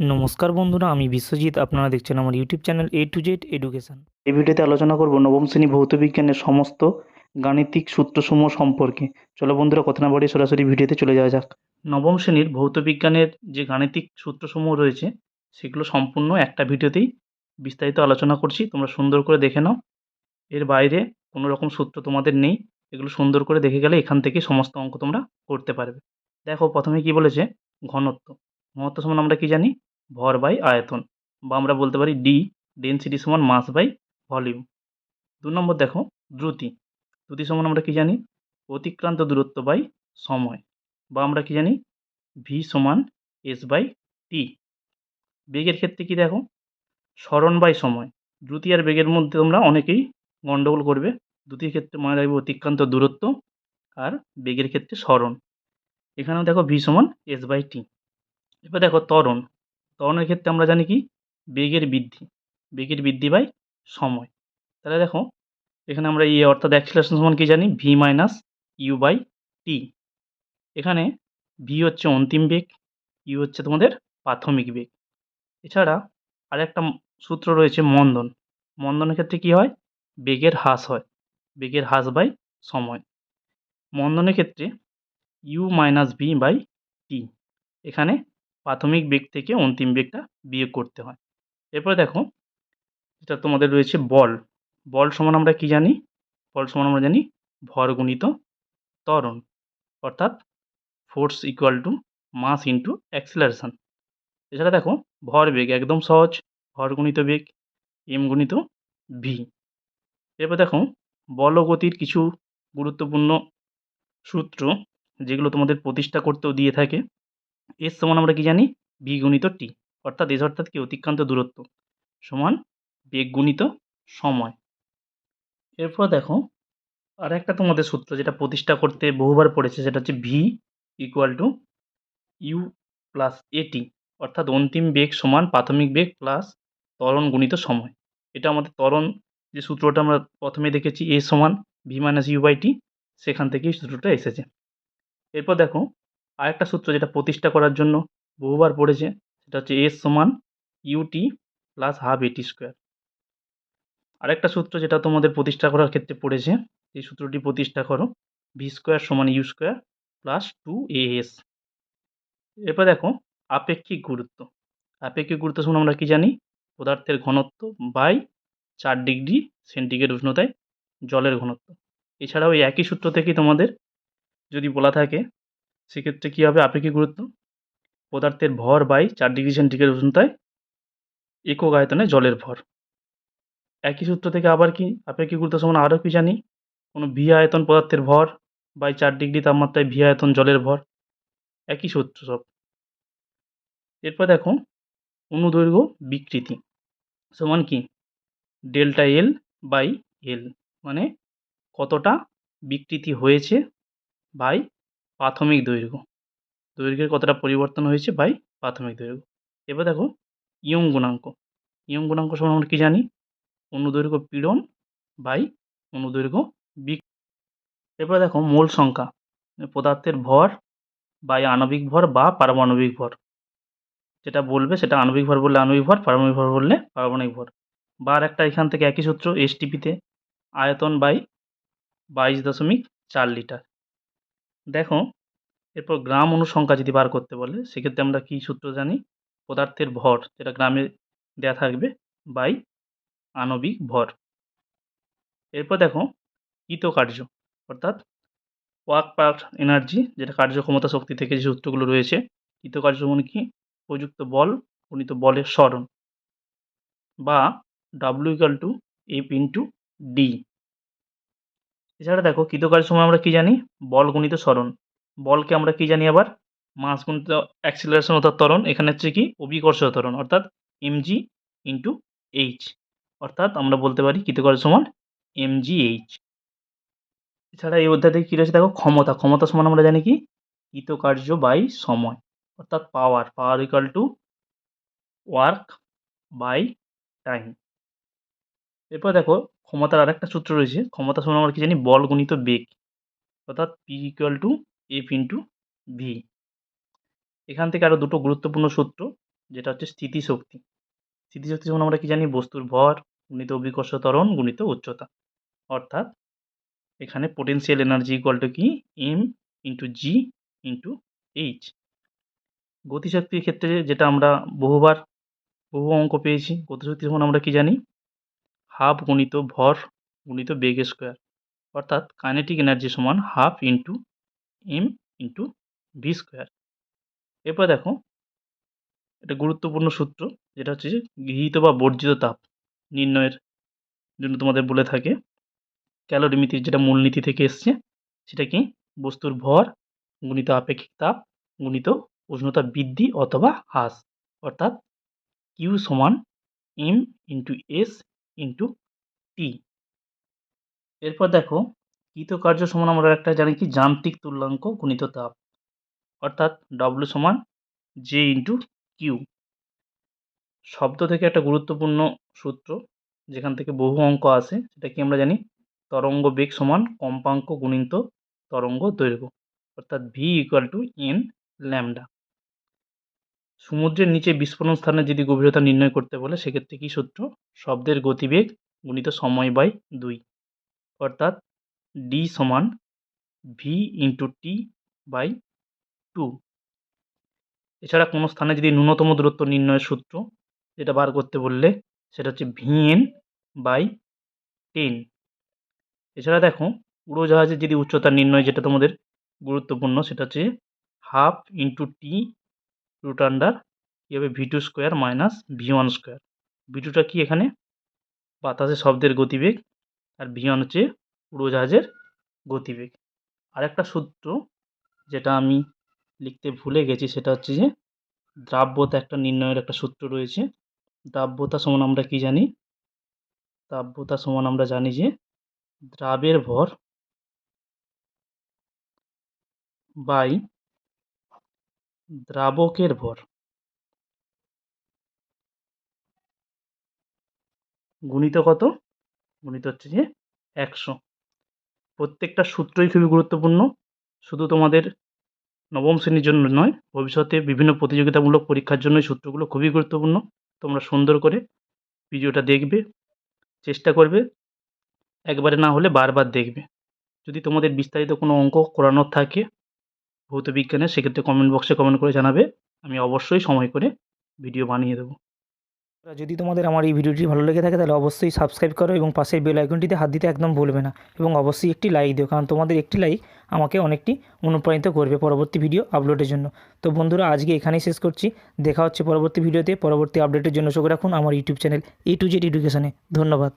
নমস্কার বন্ধুরা, আমি বিশ্বজিৎ। আপনারা দেখছেন আমার YouTube channel A to Z education এই ভিডিওতে আলোচনা করব নবম শ্রেণি ভৌত বিজ্ঞানের সমস্ত গাণিতিক সূত্রসমূহ সম্পর্কে। চলো বন্ধুরা, কথা না বাড়িয়ে সরাসরি ভিডিওতে চলে যাওয়া যাক। নবম শ্রেণির ভৌত বিজ্ঞানের যে গাণিতিক সূত্রসমূহ রয়েছে, সেগুলো সম্পূর্ণ একটা ভিডিওতেই বিস্তারিত আলোচনা করছি। তোমরা সুন্দর করে দেখে নাও। এর বাইরে কোনো রকম সূত্র তোমাদের নেই। এগুলো সুন্দর করে দেখে গেলে এখান থেকে সমস্ত অঙ্ক তোমরা করতে পারবে। দেখো, প্রথমে কি বলেছে? ঘনত্ব। ঘনত্ব সমান আমরা কি জানি? ভর বাই আয়তন বা আমরা বলতে পারি ডি ডেনসিটি সমান মাস বাই ভলিউম দু নম্বর দেখো, দ্রুতি। দ্রুতি সমান আমরা কি জানি? অতিক্রান্ত দূরত্ব বাই সময়। বা আমরা কি জানি? ভি সমান এস বাই টি বেগের ক্ষেত্রে কি দেখো? স্মরণ বাই সময়। দ্রুতি আর বেগের মধ্যে তোমরা অনেকেই গণ্ডগোল করবে। দ্রুতির ক্ষেত্রে মনে রাখবে অতিক্রান্ত দূরত্ব আর বেগের ক্ষেত্রে স্মরণ। এখানেও দেখো ভি সমান এস বাই টি এবার দেখো ত্বরণ। ত্বরণের ক্ষেত্রে আমরা জানি কি? বেগের বৃদ্ধি। বেগের বৃদ্ধি বাই সময়। তাহলে দেখো, এখানে আমরা ইয়ে অর্থাৎ অ্যাক্সিলারেশন সমান কি জানি? V minus U by T এখানে ভি হচ্ছে অন্তিম বেগ ইউ হচ্ছে তোমাদের প্রাথমিক বেগ। এছাড়া আরেকটা সূত্র রয়েছে মন্দন। মন্দনের ক্ষেত্রে কি হয়? বেগের হ্রাস হয়। বেগের হ্রাস বাই সময়। মন্দনের ক্ষেত্রে U minus V by T এখানে প্রাথমিক বেগ থেকে অন্তিম বেগটা বিয়োগ করতে হয়। এরপরে দেখো, যেটা তোমাদের রয়েছে বল। বল সমান আমরা কি জানি? বল সমান আমরা জানি ভর গুণিত ত্বরণ, অর্থাৎ force equal to mass into acceleration এছাড়া দেখো, ভর বেগ একদম সহজ ভর গুণিত বেগ এম গুণিত ভি এরপর দেখো বল গতির কিছু গুরুত্বপূর্ণ সূত্র যেগুলো তোমাদের প্রতিষ্ঠা করতেও দিয়ে থাকে। এস সমান আমরা কি জানি? বি গুণিত টি অর্থাৎ এস অর্থাৎ কি? অতিক্রান্ত দূরত্ব সমান বেগ গুণিত সময়। এরপর দেখো আর একটা তোমাদের সূত্র যেটা প্রতিষ্ঠা করতে বহুবার পড়েছে, সেটা হচ্ছে V equal to U plus AT অর্থাৎ অন্তিম বেগ সমান প্রাথমিক বেগ প্লাস ত্বরণ গুণিত সময়। এটা আমাদের ত্বরণ, যে সূত্রটা আমরা প্রথমে দেখেছি এ সমান V minus U by T সেখান থেকেই সূত্রটা এসেছে। এরপর দেখো আরেকটা সূত্র যেটা প্রতিষ্ঠা করার জন্য বহুবার পড়েছে, সেটা হচ্ছে এস সমান UT plus half AT square আরেকটা সূত্র যেটা তোমাদের প্রতিষ্ঠা করার ক্ষেত্রে পড়েছে, এই সূত্রটি প্রতিষ্ঠা করো ভি স্কোয়ার সমান U square plus two A S এরপর দেখো, আপেক্ষিক গুরুত্ব। আপেক্ষিক গুরুত্ব সমান আমরা কি জানি? পদার্থের ঘনত্ব বাই চার ডিগ্রি সেন্টিগ্রেড উষ্ণতায় জলের ঘনত্ব। এছাড়াও এই একই সূত্র থেকে তোমাদের যদি বলা থাকে সেক্ষেত্রে কী হবে? আপেক্ষিক গুরুত্ব? পদার্থের ভর বাই চার ডিগ্রি সেন্টিগ্রেড উষ্ণতায় একক আয়তনে জলের ভর। একই সূত্র থেকে আবার কি? আপেক্ষিক গুরুত্ব সমান? আরও কি জানি? কোনো ভি আয়তন পদার্থের ভর বাই চার ডিগ্রি তাপমাত্রায় ভি আয়তন জলের ভর। একই সূত্র সব। এরপর দেখো, অনুদৈর্ঘ্য বিকৃতি সমান কি? Delta L by L. মানে কতটা বিকৃতি হয়েছে বাই প্রাথমিক দৈর্ঘ্য। দৈর্ঘ্যের কতটা পরিবর্তন হয়েছে বাই প্রাথমিক দৈর্ঘ্য। এবার দেখো, ইয়ং গুণাঙ্ক। ইয়ং গুণাঙ্ক সমান আমরা কী জানি? অনুদৈর্ঘ্য পীড়ন বাই অনুদৈর্ঘ্য বিক। এরপর দেখো, মোল সংখ্যা। পদার্থের ভর বাই আণবিক ভর বা পারমাণবিক ভর। যেটা বলবে সেটা আণবিক ভর বললে আণবিক ভর, পারমাণবিক ভর বললে পারমাণবিক ভর। বা আর একটা এখান থেকে একই সূত্র এসটিপিতে আয়তন বাই বাইশ দশমিক চার লিটার। দেখো, এরপর গ্রাম অনুসংখ্যা যদি বার করতে বলে, সেক্ষেত্রে আমরা কী সূত্র জানি? পদার্থের ভর, যেটা গ্রামে দেয়া থাকবে বাই আণবিক ভর। এরপর দেখো কৃতকার্য অর্থাৎ ওয়ার্ক পার এনার্জি, যেটা কার্যক্ষমতা শক্তি থেকে যে সূত্রগুলো রয়েছে কৃতকার্য মানে কি? প্রযুক্ত বল গণিত বলের স্মরণ, বা W equal to F into D এছাড়া দেখো কৃতকার্য সময় আমরা কী জানি? বল গুণিত স্মরণ। বলকে আমরা কী জানি আবার? মাস গুণিত অ্যাক্সিলারেশন অর্থাৎ ত্বরণ। এখানে হচ্ছে কি? অভিকর্ষ ত্বরণ অর্থাৎ এমজি ইন্টু এইচ অর্থাৎ আমরা বলতে পারি কৃতকার্য সমান? এমজি এইচ এছাড়া এই অধ্যায় থেকে কী রয়েছে দেখো? ক্ষমতা। ক্ষমতা সমান আমরা জানি কি? কৃতকার্য বাই সময়। অর্থাৎ power power equal to work by time এরপর দেখো, ক্ষমতার আরেকটা সূত্র রয়েছে। ক্ষমতা সমান আমরা কি জানি? বল গুণিত বেগ। অর্থাৎ P equal to F into V এখান থেকে আরও দুটো গুরুত্বপূর্ণ সূত্র, যেটা হচ্ছে স্থিতিশক্তি। স্থিতিশক্তি সমান আমরা কি জানি? বস্তুর ভর, গুণিত অভিকর্ষ ত্বরণ, গুণিত উচ্চতা। অর্থাৎ এখানে পোটেনশিয়াল এনার্জি ইকুয়াল টু কি? M into G into H গতিশক্তির ক্ষেত্রে যেটা আমরা বহুবার, বহু অঙ্ক পেয়েছি, গতিশক্তি সমান আমরা কি জানি? হাফ গুণিত ভর গুণিত বেগ স্কোয়ার অর্থাৎ কাইনেটিক এনার্জি সমান half into M into V square এরপর দেখো, এটা গুরুত্বপূর্ণ সূত্র, যেটা হচ্ছে গৃহীত বা বর্জিত তাপ নির্ণয়ের জন্য তোমাদের বলে থাকে। ক্যালোরিমিতির যেটা মূলনীতি থেকে এসছে সেটা কি বস্তুর ভর গুণিত আপেক্ষিক তাপ গুণিত উষ্ণতা বৃদ্ধি অথবা হ্রাস, অর্থাৎ কিউ সমান M into S into T এরপর দেখো, কৃতকার্য সমান আমরা একটা জানি কি, যান্ত্রিক তুল্যাঙ্ক গুণিত তাপ, অর্থাৎ ডব্লু সমান জে ইন্টু কিউ শব্দ থেকে একটা গুরুত্বপূর্ণ সূত্র, যেখান থেকে বহু অঙ্ক আসে সেটা কি আমরা জানি তরঙ্গ বেগ সমান কম্পাঙ্ক গুণিত তরঙ্গ দৈর্ঘ্য, অর্থাৎ V equal to N lambda সমুদ্রের নিচে বিস্ফোরণ স্থানে যদি গভীরতা নির্ণয় করতে বলে, সেক্ষেত্রে কী সূত্র শব্দের গতিবেগ গুণিত সময় বাই দুই। অর্থাৎ ডি সমান V into T by two এছাড়া কোনো স্থানে যদি ন্যূনতম দূরত্ব নির্ণয়ের সূত্র যেটা বার করতে বললে, সেটা হচ্ছে ভিএন বাই টেন এছাড়া দেখো উড়োজাহাজের যদি উচ্চতা নির্ণয় যেটা তোমাদের গুরুত্বপূর্ণ, সেটা হচ্ছে half into T root under কী হবে V two square minus V one square V টুটা কি এখানে? বাতাসে শব্দের গতিবেগ আর ভি ওয়ান হচ্ছে উড়োজাহাজের গতিবেগ। আরেকটা সূত্র যেটা আমি লিখতে ভুলে গেছি সেটা হচ্ছে যে দ্রাব্যতা একটা নির্ণয়ের একটা সূত্র রয়েছে। দ্রাব্যতা সমান আমরা কি জানি? দ্রাব্যতা সমান আমরা জানি যে দ্রাবের ভর বাই দ্রাবকের ভর। গুণিত কত? গুণিত হচ্ছে যে একশো। প্রত্যেকটা সূত্রই খুবই গুরুত্বপূর্ণ। শুধু তোমাদের নবম শ্রেণির জন্য নয়, ভবিষ্যতে বিভিন্ন প্রতিযোগিতামূলক পরীক্ষার জন্য সূত্রগুলো খুবই গুরুত্বপূর্ণ। তোমরা সুন্দর করে ভিডিওটা দেখবে, চেষ্টা করবে, একবারে না হলে বারবার দেখবে। যদি তোমাদের বিস্তারিত কোনো অঙ্ক করানোর থাকে ভৌত বিজ্ঞানের সেক্ষেত্রে কমেন্ট বক্সে কমেন্ট করে জানাবে। আমি অবশ্যই সময় করে ভিডিও বানিয়ে দেবো। যদি তোমাদের আমার এই ভিডিওটি ভালো লেগে থাকে, তাহলে অবশ্যই সাবস্ক্রাইব করো এবং পাশের বেল আইকনটিতে হাত দিতে একদম ভুলবে না এবং অবশ্যই একটি লাইক দিও, কারণ তোমাদের একটি লাইক আমাকে অনেকটি অনুপ্রাণিত করবে পরবর্তী ভিডিও আপলোডের জন্য। তো বন্ধুরা, আজকে এখানেই শেষ করছি। দেখা হচ্ছে পরবর্তী ভিডিওতে পরবর্তী আপডেটের জন্য চোখ রাখুন আমার YouTube channel A to Z এডুকেশনে ধন্যবাদ।